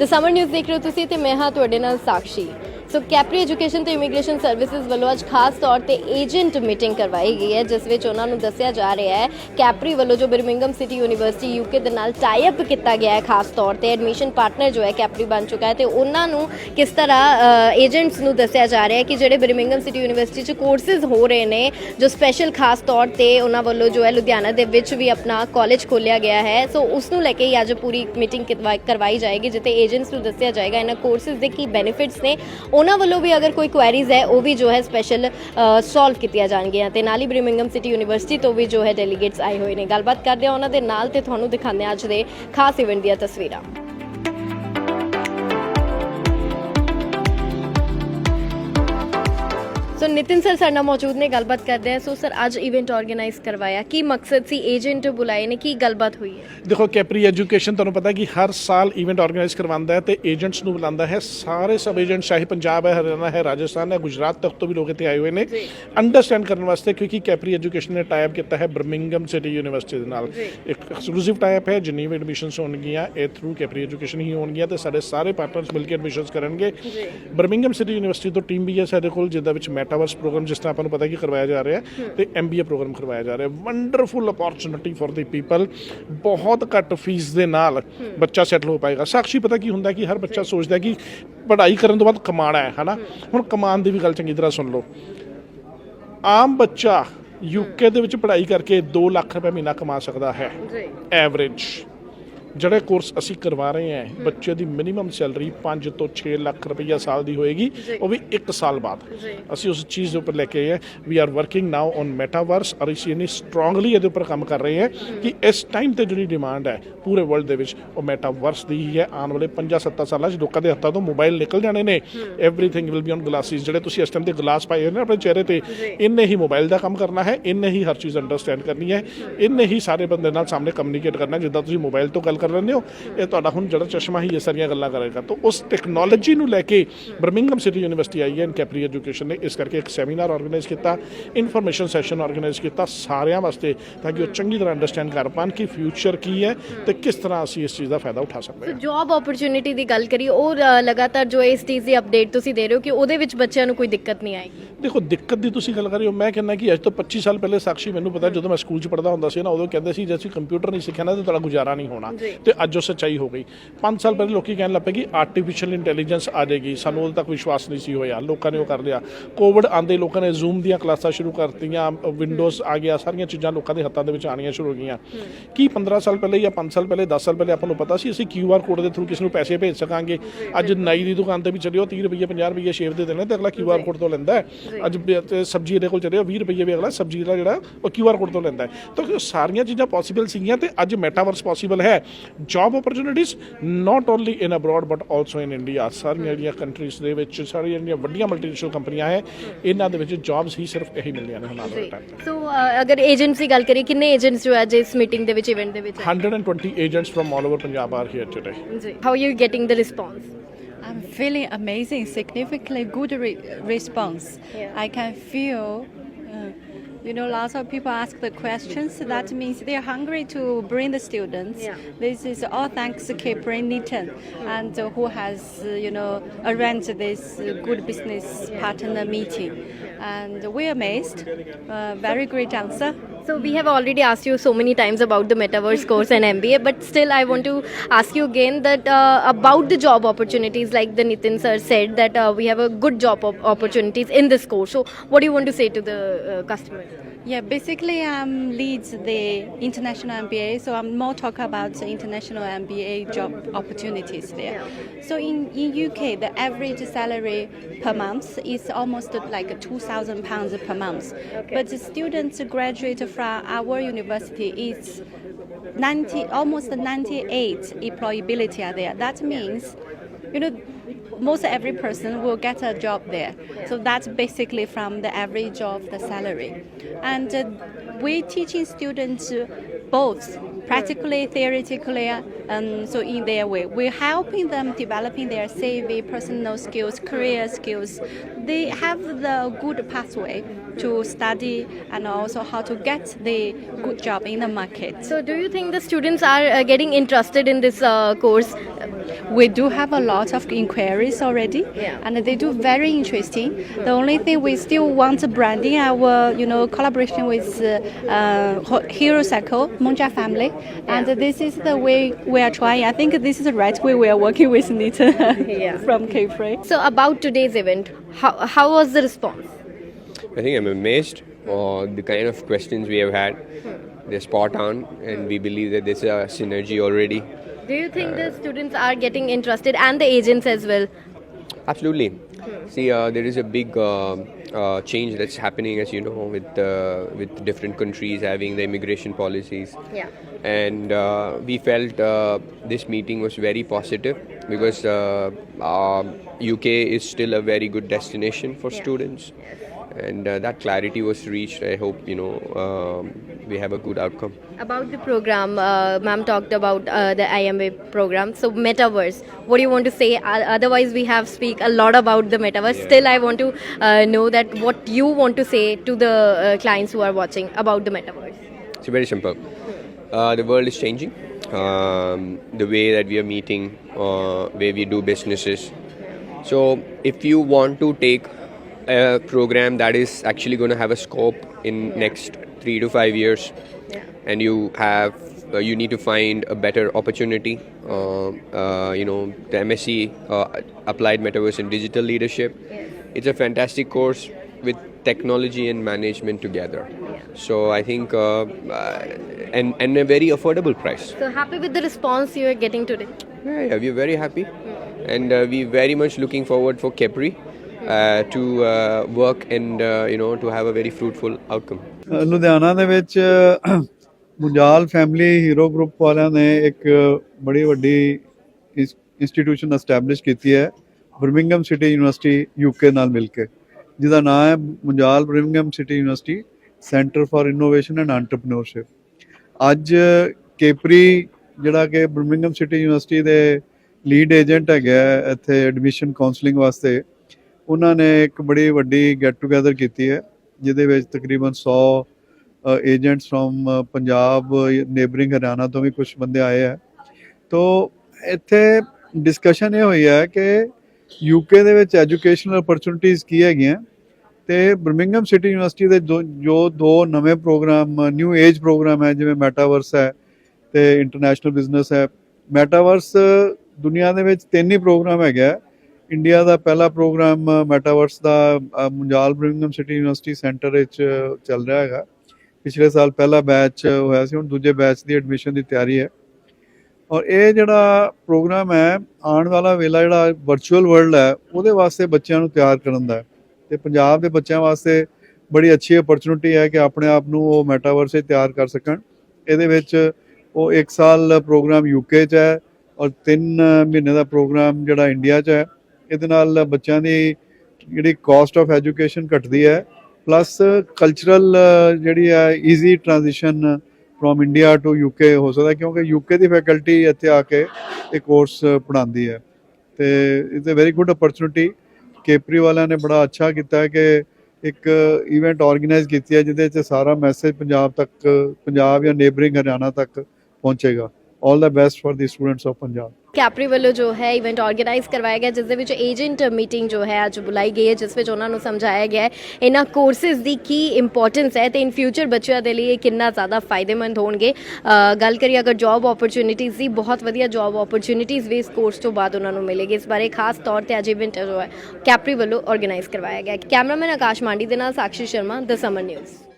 ਦ summer news ਦੇਖ ਰਹੇ ਹੋ ਤੁਸੀਂ ਤੇ ਮੈਂ ਹਾਂ ਤੁਹਾਡੇ ਨਾਲ ਸਾਕਸ਼ੀ। ਸੋ ਕੈਪਰੀ ਐਜੂਕੇਸ਼ਨ ਤੇ ਇਮੀਗ੍ਰੇਸ਼ਨ ਸਰਵਿਸਿਜ਼ ਵੱਲੋਂ ਅੱਜ ਖਾਸ ਤੌਰ ਤੇ ਏਜੰਟ ਮੀਟਿੰਗ ਕਰਵਾਈ ਗਈ ਹੈ, ਜਿਸ ਵਿੱਚ ਉਹਨਾਂ ਨੂੰ ਦੱਸਿਆ ਜਾ ਰਿਹਾ ਹੈ ਕੈਪਰੀ ਵੱਲੋਂ ਜੋ ਬਰਮਿੰਗਮ ਸਿਟੀ ਯੂਨੀਵਰਸਿਟੀ ਯੂਕੇ ਦੇ ਨਾਲ ਟਾਈ ਅਪ ਕੀਤਾ ਗਿਆ ਹੈ ਖਾਸ ਤੌਰ ਤੇ ਐਡਮਿਸ਼ਨ ਪਾਰਟਨਰ ਜੋ ਹੈ ਕੈਪਰੀ ਬਣ ਚੁੱਕਾ ਹੈ ਤੇ ਉਹਨਾਂ ਨੂੰ ਕਿਸ ਤਰ੍ਹਾਂ ਏਜੰਟਸ ਨੂੰ ਦੱਸਿਆ ਜਾ ਰਿਹਾ ਹੈ ਕਿ ਜਿਹੜੇ ਬਰਮਿੰਗਮ ਸਿਟੀ ਯੂਨੀਵਰਸਿਟੀ ਚ ਕੋਰਸਿਸ ਹੋ ਰਹੇ ਨੇ, ਜੋ ਸਪੈਸ਼ਲ ਖਾਸ ਤੌਰ ਤੇ ਉਹਨਾਂ ਵੱਲੋਂ ਜੋ ਹੈ ਲੁਧਿਆਣਾ ਦੇ ਵਿੱਚ ਵੀ ਆਪਣਾ ਕਾਲਜ ਖੋਲਿਆ ਗਿਆ ਹੈ। ਸੋ ਉਸ ਨੂੰ ਲੈ ਕੇ ਹੀ ਅੱਜ ਪੂਰੀ ਮੀਟਿੰਗ ਕਰਵਾਈ ਜਾਏਗੀ, ਜਿੱਥੇ ਏਜੰਟਸ ਨੂੰ ਦੱਸਿਆ ਜਾਏਗਾ ਇਹਨਾਂ ਕੋਰਸਿਸ ਦੇ ਕੀ ਬੈਨੀਫਿਟਸ ਨੇ ਉਹਨਾਂ ਵੱਲੋਂ ਵੀ ਅਗਰ ਕੋਈ ਕੁਐਰੀਜ਼ ਹੈ, ਉਹ ਵੀ ਜੋ ਹੈ ਸਪੈਸ਼ਲ ਸੋਲਵ ਕੀਤੀਆਂ ਜਾਣਗੀਆਂ ਤੇ ਨਾਲ ਹੀ ਬ੍ਰਿਮਿੰਗਮ ਸਿਟੀ ਯੂਨੀਵਰਸਿਟੀ ਤੋਂ ਵੀ ਜੋ ਹੈ ਡੈਲੀਗੇਟਸ ਆਏ ਹੋਏ ਨੇ। ਗੱਲਬਾਤ ਕਰਦੇ ਹਾਂ ਉਹਨਾਂ ਦੇ ਨਾਲ ਤੇ ਤੁਹਾਨੂੰ ਦਿਖਾਉਂਦੇ ਹਾਂ ਅੱਜ ਦੇ ਖਾਸ ਇਵੈਂਟ ਦੀਆਂ ਤਸਵੀਰਾਂ। ਨਿਤਿਨ ਸਰ ਸਾਡੇ ਨਾਲ ਮੌਜੂਦ ਨੇ ਗੱਲਬਾਤ ਕਰਦੇ ਹਾਂ। ਸੋ ਸਰ ਅੱਜ ਇਵੈਂਟ ਆਰਗੇਨਾਈਜ਼ ਕਰਵਾਇਆ। ਕੀ ਮਕਸਦ ਸੀ? ਏਜੰਟ ਬੁਲਾਏ ਨੇ ਕੀ ਗੱਲਬਾਤ ਹੋਈ ਹੈ? ਦੇਖੋ ਕੈਪਰੀ ਐਜੂਕੇਸ਼ਨ ਤੁਹਾਨੂੰ ਪਤਾ ਕਿ ਹਰ ਸਾਲ ਇਵੈਂਟ ਆਰਗੇਨਾਈਜ਼ ਕਰਵਾਉਂਦਾ ਹੈ ਤੇ ਏਜੰਟਸ ਨੂੰ ਬੁਲਾਉਂਦਾ ਹੈ। ਸਾਰੇ ਸਬ ਏਜੰਟ ਚਾਹੇ ਪੰਜਾਬ ਹੈ ਹਰਿਆਣਾ ਹੈ ਰਾਜਸਥਾਨ ਹੈ ਗੁਜਰਾਤ ਤੱਕ ਤੋਂ ਵੀ ਲੋਕ ਇੱਥੇ ਆਏ ਹੋਏ ਨੇ। ਅੰਡਰਸਟੈਂਡ ਕਰਨ ਵਾਸਤੇ ਕਿਉਂਕਿ ਕੈਪਰੀ ਐਜੂਕੇਸ਼ਨ ਨੇ ਟਾਈਪ ਕੀਤਾ ਹੈ ਬਰਮਿੰਗਮ ਸਿਟੀ ਯੂਨੀਵਰਸਿਟੀ ਦੇ ਨਾਲ। ਇੱਕ ਐਕਸਕਲੂਸਿਵ ਟਾਈਪ ਹੈ ਜਿੰਨੀ ਵੀ ਐਡਮਿਸ਼ਨਸ ਹੋਣਗੀਆਂ ਇਹ ਥਰੂ ਕੈਪਰੀ ਐਜੂਕੇਸ਼ਨ ਹੀ ਹੋਣਗੀਆਂ ਤੇ ਸਾਡੇ ਸਾਰੇ ਪਾਰਟਨਰਸ ਮਿਲ ਕੇ ਐਡਮਿਸ਼ਨਸ ਕਰਨਗੇ। ਬਰਮਿੰਗਮ ਸਿਟੀ ਯੂਨੀਵਰਸਿਟੀ ਤੋਂ ਟੀਮ ਵੀ ਹੈ ਸਾਡੇ ਕੋਲ ਜਿਹਦਾ ਵਿੱਚ ਮੈਟਾਵਰਸ ਪ੍ਰੋਗਰਾਮ ਜਿਸ ਤਰ੍ਹਾਂ ਆਪਾਂ ਨੂੰ ਪਤਾ ਕਿ ਕਰਵਾਇਆ ਜਾ ਰਿਹਾ ਤੇ ਐਮਬੀਏ ਪ੍ਰੋਗਰਾਮ ਕਰਵਾਇਆ ਜਾ ਰਿਹਾ wonderful opportunity for the people ਬਹੁਤ ਘੱਟ ਫੀਸ ਦੇ ਨਾਲ ਬੱਚਾ ਸੈਟਲ ਹੋ ਪਾਏਗਾ। ਸਾਖਸ਼ੀ ਪਤਾ ਕੀ ਹੁੰਦਾ ਕਿ ਹਰ ਬੱਚਾ ਸੋਚਦਾ ਕਿ ਪੜ੍ਹਾਈ ਕਰਨ ਤੋਂ ਬਾਅਦ ਕਮਾਣਾ ਹੈ ਹਨਾ? ਹੁਣ ਕਮਾਉਣ ਦੀ ਵੀ ਗੱਲ ਚੰਗੀ ਤਰ੍ਹਾਂ ਸੁਣ ਲਓ। ਆਮ ਬੱਚਾ ਯੂਕੇ ਦੇ ਵਿੱਚ ਪੜ੍ਹਾਈ ਕਰਕੇ 2 ਲੱਖ ਰੁਪਏ ਮਹੀਨਾ ਕਮਾ ਸਕਦਾ ਹੈ। ਜੀ। ਐਵਰੇਜ ਜਿਹੜੇ ਕੋਰਸ ਅਸੀਂ ਕਰਵਾ ਰਹੇ ਹਾਂ ਬੱਚੇ ਦੀ ਮਿਨੀਮਮ ਸੈਲਰੀ 5 ਤੋਂ 6 ਲੱਖ ਰੁਪਈਆ ਸਾਲ ਦੀ ਹੋਏਗੀ ਉਹ ਵੀ 1 ਸਾਲ ਬਾਅਦ। ਅਸੀਂ ਉਸ ਚੀਜ਼ ਦੇ ਉੱਪਰ ਲੈ ਕੇ ਆਏ ਹਾਂ। We are working now on metaverse ਔਰ ਅਸੀਂ ਇੰਨੀ ਸਟਰੋਂਗਲੀ ਇਹਦੇ ਉੱਪਰ ਕੰਮ ਕਰ ਰਹੇ ਹਾਂ ਕਿ ਇਸ ਟਾਈਮ ਤੇ ਜਿਹੜੀ ਡਿਮਾਂਡ ਹੈ ਪੂਰੇ ਵਰਲਡ ਦੇ ਵਿੱਚ ਉਹ ਮੈਟਾਵਰਸ ਦੀ ਹੀ ਹੈ। ਆਉਣ ਵਾਲੇ 5-7 ਸਾਲਾਂ 'ਚ ਲੋਕਾਂ ਦੇ ਹੱਥਾਂ ਤੋਂ ਮੋਬਾਈਲ ਨਿਕਲ ਜਾਣੇ ਨੇ। Everything will be on glasses ਜਿਹੜੇ ਤੁਸੀਂ ਇਸ ਟਾਈਮ ਤੇ ਗਲਾਸ ਪਾਏ ਹੋਏ ਨੇ ਆਪਣੇ ਚਿਹਰੇ ਤੇ ਇੰਨੇ ਹੀ ਮੋਬਾਈਲ ਦਾ ਕੰਮ ਕਰਨਾ ਹੈ ਇੰਨੇ ਹੀ ਹਰ ਚੀਜ਼ ਅੰਡਰਸਟੈਂਡ ਕਰਨੀ ਹੈ ਇੰਨੇ ਹੀ ਸਾਰੇ ਬੰਦੇ ਨਾਲ ਸਾਹਮਣੇ ਕਮਿਊਨੀਕੇਟ ਕਰਨਾ। ਜਿੱਦਾਂ ਤੁਸੀਂ ਮੋਬਾਈਲ ਤੋਂ ਗੱਲ ਕਰ ਲੈਂਦੇ ਹੋ। ਇਹ ਤੁਹਾਡਾ ਹੁਣ ਜਿਹੜਾ ਚਸ਼ਮਾ ਹੀ ਇਹ ਸਾਰੀਆਂ ਗੱਲਾਂ ਕਰੇਗਾ। ਤਾਂ ਉਸ ਟੈਕਨੋਲੋਜੀ ਨੂੰ ਲੈ ਕੇ ਬਰਮਿੰਗਮ ਸਿਟੀ ਯੂਨੀਵਰਸਿਟੀ ਆਈ ਹੈ ਐਂਡ ਕੈਪਰੀ ਐਜੂਕੇਸ਼ਨ ਨੇ ਇਸ ਕਰਕੇ ਇੱਕ ਸੈਮੀਨਾਰ ਆਰਗੇਨਾਈਜ਼ ਕੀਤਾ ਇਨਫੋਰਮੇਸ਼ਨ ਸੈਸ਼ਨ ਆਰਗੇਨਾਈਜ਼ ਕੀਤਾ ਸਾਰਿਆਂ ਵਾਸਤੇ ਤਾਂ ਕਿ ਉਹ ਚੰਗੀ ਤਰ੍ਹਾਂ ਅੰਡਰਸਟੈਂਡ ਕਰ ਪਾਣ ਕਿ ਫਿਊਚਰ ਕੀ ਹੈ ਤੇ ਕਿਸ ਤਰ੍ਹਾਂ ਅਸੀਂ ਇਸ ਚੀਜ਼ ਦਾ ਫਾਇਦਾ ਉਠਾ ਸਕਦੇ ਹਾਂ। ਜੌਬ ਓਪਰਚ्युनिटी ਦੀ ਗੱਲ ਕਰੀ ਉਹ ਲਗਾਤਾਰ ਜੋ ਇਸ ਚੀਜ਼ ਦੀ ਅਪਡੇਟ ਤੁਸੀਂ ਦੇ ਰਹੇ ਹੋ ਕਿ ਉਹਦੇ ਵਿੱਚ ਬੱਚਿਆਂ ਨੂੰ ਕੋਈ ਦਿੱਕਤ ਨਹੀਂ ਆਏਗੀ। ਦੇਖੋ ਦਿੱਕਤ ਦੀ ਤੁਸੀਂ ਗੱਲ ਕਰ ਰਹੇ ਹੋ ਮੈਂ ਕਹਿੰਦਾ ਕਿ ਅੱਜ ਤੋਂ 25 ਸਾਲ ਪਹਿਲੇ ਸਾਖੀ ਮੈਨੂੰ ਪਤਾ ਜਦੋਂ ਮੈਂ ਸਕੂਲ 'ਚ ਪੜਦਾ ਹੁੰਦਾ ਸੀ ਨਾ ਉਦੋਂ ਕਹਿੰਦੇ ਸੀ ਜੇ ਅਸੀਂ ਕੰਪਿਊਟਰ ਨਹੀਂ ਸਿੱਖਿਆ ਨਾ ਤਾਂ ਤੁਹਾਡਾ ਗੁਜ਼ਾਰਾ ਨਹੀਂ ਹੋਣਾ। ਤੇ ਅੱਜ ਉਹ ਸੱਚਾਈ ਹੋ ਗਈ। 5 ਸਾਲ ਪਹਿਲੇ ਲੋਕੀ ਕਹਿਣ ਲੱਪੇ ਕਿ ਆਰਟੀਫੀਸ਼ੀਅਲ ਇੰਟੈਲੀਜੈਂਸ ਆ ਜਾਏਗੀ। ਸਾਨੂੰ ਉਦੋਂ ਤੱਕ ਵਿਸ਼ਵਾਸ ਨਹੀਂ ਸੀ ਹੋਇਆ। ਲੋਕਾਂ ਨੇ ਉਹ ਕਰ ਲਿਆ। ਕੋਵਿਡ ਆਂਦੇ ਲੋਕਾਂ ਨੇ ਜ਼ੂਮ ਦੀਆਂ ਕਲਾਸਾਂ ਸ਼ੁਰੂ ਕਰਤੀਆਂ ਵਿੰਡੋਜ਼ ਆ ਗਿਆ ਸਾਰੀਆਂ ਚੀਜ਼ਾਂ ਲੋਕਾਂ ਦੇ ਹੱਥਾਂ ਦੇ ਵਿੱਚ ਆਣੀਆਂ ਸ਼ੁਰੂ ਹੋ ਗਈਆਂ। ਕੀ 15 ਸਾਲ ਪਹਿਲੇ ਜਾਂ 5 ਸਾਲ ਪਹਿਲੇ 10 ਸਾਲ ਪਹਿਲੇ ਆਪਾਂ ਨੂੰ ਪਤਾ ਸੀ ਅਸੀਂ QR ਕੋਡ ਦੇ ਥਰੂ ਕਿਸੇ ਨੂੰ ਪੈਸੇ ਭੇਜ ਸਕਾਂਗੇ। ਅੱਜ ਨਾਈ ਦੀ ਦੁਕਾਨ ਤੇ ਵੀ ਚਲਿਓ 30 ਰੁਪਏ 50 ਰੁਪਏ ਸ਼ੇਵ ਦੇ ਦੇਣੇ ਤੇ ਅਗਲਾ QR ਕੋਡ ਤੋਂ ਲੈਂਦਾ ਅੱਜ ਸਬਜ਼ੀ ਇਹਦੇ ਕੋਲ ਚਲਿਓ 20 ਰੁਪਏ ਵੀ ਅਗਲਾ ਸਬਜ਼ੀ ਦਾ ਜਿਹੜਾ ਉਹ QR ਕੋਡ ਤੋਂ ਲੈਂਦਾ ਤਾਂ ਸਾਰੀਆਂ ਚੀਜ਼ਾਂ ਪੋਸੀਬਲ ਸੀਗੀਆਂ ਤੇ ਅੱਜ ਮੈਟਾਵਰਸ ਪੋਸੀਬਲ ਹੈ। Job opportunities not only in abroad but also in India ਸਾਰੀਆਂ ਜਿਹੜੀਆਂ ਕੰਟਰੀਜ਼ ਦੇ ਵਿੱਚ ਸਾਰੀਆਂ ਜਿਹੜੀਆਂ ਵੱਡੀਆਂ ਮਲਟੀਨੈਸ਼ਨਲ ਕੰਪਨੀਆਂ ਹੈ ਇਹਨਾਂ ਦੇ ਵਿੱਚ ਜੌਬਸ ਹੀ ਸਿਰਫ ਇਹੀ ਮਿਲਦੀਆਂ ਨੇ ਹੁਣ ਆਉਣ ਵਾਲੇ ਟਾਈਮ ਤੇ ਸੋ ਅਗਰ ਏਜੰਟਸ ਦੀ ਗੱਲ ਕਰੀਏ ਕਿੰਨੇ ਏਜੰਟਸ ਜੋ ਅੱਜ ਇਸ ਮੀਟਿੰਗ ਦੇ ਵਿੱਚ ਇਵੈਂਟ ਦੇ ਵਿੱਚ 120 agents from all over Punjab are here today. ਜੀ how you getting the response I'm feeling amazing, significantly good re- response. Yeah. I can feel, uh, you know, lots of people ask the questions. That means they're hungry to bring the students. Yeah. This is all thanks to Kipring Nitin, and uh, who has, uh, you know, arranged this uh, good business partner meeting. And we're amazed. Uh, very great answer. So we have already asked you so many times about the metaverse course and MBA, but still I want to ask you again that uh, about the job opportunities, like the Nitin sir said that uh, we have a good job op- opportunities in this course. So what do you want to say to the uh, customers? Yeah, basically um, leads the international MBA, so I'm more talk about the international MBA job opportunities there. So in, in UK, the average salary per month is almost like 2,000 pounds per month. But the students graduate from our university is 90, almost 98 employability are there. That means, you know, most every person will get a job there. So that's basically from the average of the salary. And uh, we're teaching students both practically, theoretically, um, so in their way. We're helping them developing their CV, personal skills, career skills. They have the good pathway to study and also how to get the good job in the market. So do you think the students are uh, getting interested in this uh, course? We do have a lot of inquiries already, Yeah. and they do very interesting. The only thing we still want branding our, you know, collaboration with uh, uh, Hero Cycle, Monja family, and this is the way we are trying. I think this is the right way we are working with Nita Yeah. from K-Free. So about today's event, how how was the response? I think I'm amazed for the kind of questions we have had. They're spot on, and we believe that there's a synergy already. Do you think the students are getting interested and the agents as well? Absolutely. See, uh, there is a big uh, uh, change that's happening, as you know, with uh, with different countries having the immigration policies. Yeah. And uh, we felt uh, this meeting was very positive because uh, um UK is still a very good destination for students, and uh, that clarity was reached. I hope you know um, we have a good outcome. About the program, uh, ma'am talked about uh, the IMA program. So metaverse, what do you want to say? Uh, otherwise, we have speak a lot about the metaverse. Yeah. Still, I want to uh, know that what you want to say to the uh, clients who are watching about the metaverse. It's very simple. Uh, the world is changing. Um, the way that we are meeting, uh, where we do businesses. So, if you want to take a program that is actually going to have a scope in next three to five years, and you have uh, you need to find a better opportunity. Uh, uh, you know, the MSc uh, Applied Metaverse and Digital Leadership. It's a fantastic course with technology and management together. So I think, uh, uh, and and a very affordable price. So happy with the response you are getting today. Yeah, yeah, we're very happy, and uh, we're very much looking forward for Kepri uh, to uh, work and uh, you know to have a Ludhiana ਦੇ ਵਿੱਚ Munjal family hero group ਵਾਲਿਆਂ ਨੇ ਇੱਕ ਬੜੀ ਵੱਡੀ institution establish ਕੀਤੀ ਹੈ Birmingham city university UK ਨਾਲ ਮਿਲ ਕੇ। ਜਿਹਦਾ ਨਾਮ ਹੈ Munjal Birmingham city university centre for innovation and entrepreneurship ਅੱਜ ਕੇਪਰੀ ਜਿਹੜਾ ਕਿ ਬਰਮਿੰਗਮ ਸਿਟੀ ਯੂਨੀਵਰਸਿਟੀ ਦੇ ਲੀਡ ਏਜੰਟ ਹੈਗਾ ਹੈ ਇੱਥੇ ਐਡਮਿਸ਼ਨ ਕਾਉਂਸਲਿੰਗ ਵਾਸਤੇ ਉਹਨਾਂ ਨੇ ਇੱਕ ਬੜੀ ਵੱਡੀ ਗੈਟ ਟੂਗੇਦਰ ਕੀਤੀ ਹੈ, ਜਿਹਦੇ ਵਿੱਚ ਤਕਰੀਬਨ 100 agents firm Punjab neighbouring Haryana ਤੋਂ ਵੀ ਕੁਝ ਬੰਦੇ ਆਏ ਹੈ ਤੋ ਇੱਥੇ ਡਿਸਕਸ਼ਨ ਇਹ ਹੋਈ ਹੈ ਕਿ ਯੂਕੇ ਦੇ ਵਿੱਚ ਐਜੂਕੇਸ਼ਨਲ ਓਪਰਚੁਨਿਟੀਆਂ ਕੀ ਹੈਗੀਆਂ ਤੇ ਬਰਮਿੰਗਮ ਸਿਟੀ ਯੂਨੀਵਰਸਿਟੀ ਦੇ ਜੋ- ਜੋ ਦੋ ਨਵੇਂ ਪ੍ਰੋਗਰਾਮ ਨਿਊ ਏਜ ਪ੍ਰੋਗਰਾਮ ਹੈ, ਜਿਵੇਂ ਮੈਟਾਵਰਸ ਹੈ ਤੇ ਇੰਟਰਨੈਸ਼ਨਲ ਬਿਜ਼ਨਸ ਹੈ ਮੈਟਾਵਰਸ ਦੁਨੀਆ ਦੇ ਵਿੱਚ ਤਿੰਨ ਹੀ ਪ੍ਰੋਗਰਾਮ ਹੈਗਾ ਹੈ। ਇੰਡੀਆ ਦਾ ਪਹਿਲਾ ਪ੍ਰੋਗਰਾਮ ਮੈਟਾਵਰਸ ਦਾ ਅ, Munjal Birmingham city university centre ਵਿੱਚ ਚੱਲ ਰਿਹਾ ਹੈਗਾ। ਪਿਛਲੇ ਸਾਲ ਪਹਿਲਾ ਬੈਚ ਹੋਇਆ ਸੀ ਹੁਣ ਦੂਜੇ ਬੈਚ ਦੀ ਐਡਮਿਸ਼ਨ ਦੀ ਤਿਆਰੀ ਹੈ। ਔਰ ਇਹ ਜਿਹੜਾ ਪ੍ਰੋਗਰਾਮ ਹੈ ਆਉਣ ਵਾਲਾ ਵੇਲਾ ਜਿਹੜਾ ਵਰਚੁਅਲ ਵਰਲਡ ਹੈ ਉਹਦੇ ਵਾਸਤੇ ਬੱਚਿਆਂ ਨੂੰ ਤਿਆਰ ਕਰਨ ਦਾ ਹੈ। ਤੇ ਪੰਜਾਬ ਦੇ ਬੱਚਿਆਂ ਵਾਸਤੇ ਬੜੀ ਅੱਛੀ ਓਪਰਚੁਨਿਟੀ ਹੈ ਕਿ ਆਪਣੇ ਆਪ ਨੂੰ ਉਹ ਮੈਟਾਵਰਸ 'ਚ ਤਿਆਰ ਕਰ ਸਕਣ। ਇਹਦੇ ਵਿੱਚ ਉਹ 1 ਸਾਲ ਪ੍ਰੋਗਰਾਮ ਯੂਕੇ 'ਚ ਹੈ ਔਰ 3 ਮਹੀਨੇ ਦਾ ਪ੍ਰੋਗਰਾਮ ਜਿਹੜਾ ਇੰਡੀਆ 'ਚ ਹੈ। ਇਹਦੇ ਨਾਲ ਬੱਚਿਆਂ ਦੀ ਜਿਹੜੀ ਕਾਸਟ ਆਫ ਐਜੂਕੇਸ਼ਨ ਘਟਦੀ ਹੈ ਪਲੱਸ ਕਲਚਰਲ ਜਿਹੜੀ ਹੈ easy transition from India to UK ਹੋ ਸਕਦਾ ਹੈ, ਕਿਉਂਕਿ ਯੂਕੇ ਦੀ ਫੈਕਲਟੀ ਇੱਥੇ ਆ ਕੇ ਇਹ ਕੋਰਸ ਪੜ੍ਹਾਉਂਦੀ ਹੈ। ਤੇ it's uh very good opportunity Capri ਵਾਲਿਆਂ ਨੇ ਬੜਾ ਅੱਛਾ ਕੀਤਾ ਕਿ ਇੱਕ ਇਵੈਂਟ ਆਰਗੇਨਾਈਜ਼ ਕੀਤੀ ਹੈ, ਜਿਹਦੇ 'ਚ ਸਾਰਾ ਮੈਸੇਜ ਪੰਜਾਬ ਤੱਕ, ਪੰਜਾਬ ਜਾਂ ਨੇਬਰਿੰਗ ਹਰਿਆਣਾ ਤੱਕ ਪਹੁੰਚੇਗਾ। All the best for the students of Punjab Capri ਵੱਲੋਂ ਜੋ ਹੈ ਇਵੈਂਟ ਆਰਗੇਨਾਈਜ਼ ਕਰਵਾਇਆ ਗਿਆ ਜਿਸ ਦੇ ਵਿੱਚ ਏਜੰਟ ਮੀਟਿੰਗ ਜੋ ਹੈ ਅੱਜ ਬੁਲਾਈ ਗਈ ਹੈ ਜਿਸ ਵਿੱਚ ਉਹਨਾਂ ਨੂੰ ਸਮਝਾਇਆ ਗਿਆ ਇਹਨਾਂ ਕੋਰਸਿਸ ਦੀ ਕੀ ਇੰਪੋਰਟੈਂਸ ਹੈ ਤੇ ਇਨ ਫਿਊਚਰ ਬੱਚਿਆਂ ਦੇ ਲਈ ਇਹ ਕਿੰਨਾ ਜ਼ਿਆਦਾ ਫਾਇਦੇਮੰਦ ਹੋਣਗੇ ਗੱਲ ਕਰੀ ਅਗਰ ਜੌਬ ਓਪਰਚ्युनिटीज ਦੀ ਬਹੁਤ ਵਧੀਆ ਜੌਬ ਓਪਰਚ्युनिटीज ਵੀ ਇਸ ਕੋਰਸ ਤੋਂ ਬਾਅਦ ਉਹਨਾਂ ਨੂੰ ਮਿਲੇਗੀ ਇਸ ਬਾਰੇ ਖਾਸ ਤੌਰ ਤੇ ਅੱਜ ਇਵੈਂਟ ਜੋ ਹੈ ਕੈਪਰੀ ਵੱਲੋਂ ਆਰਗੇਨਾਈਜ਼ ਕਰਵਾਇਆ ਗਿਆ ਕੈਮਰਾਮੈਨ ਆਕਾਸ਼ ਮਾਂਡੀ ਦੇ ਨਾਲ ਸਾਕਸ਼ੀ ਸ਼ਰਮਾ ਦਸਮਨ ਨਿਊਜ਼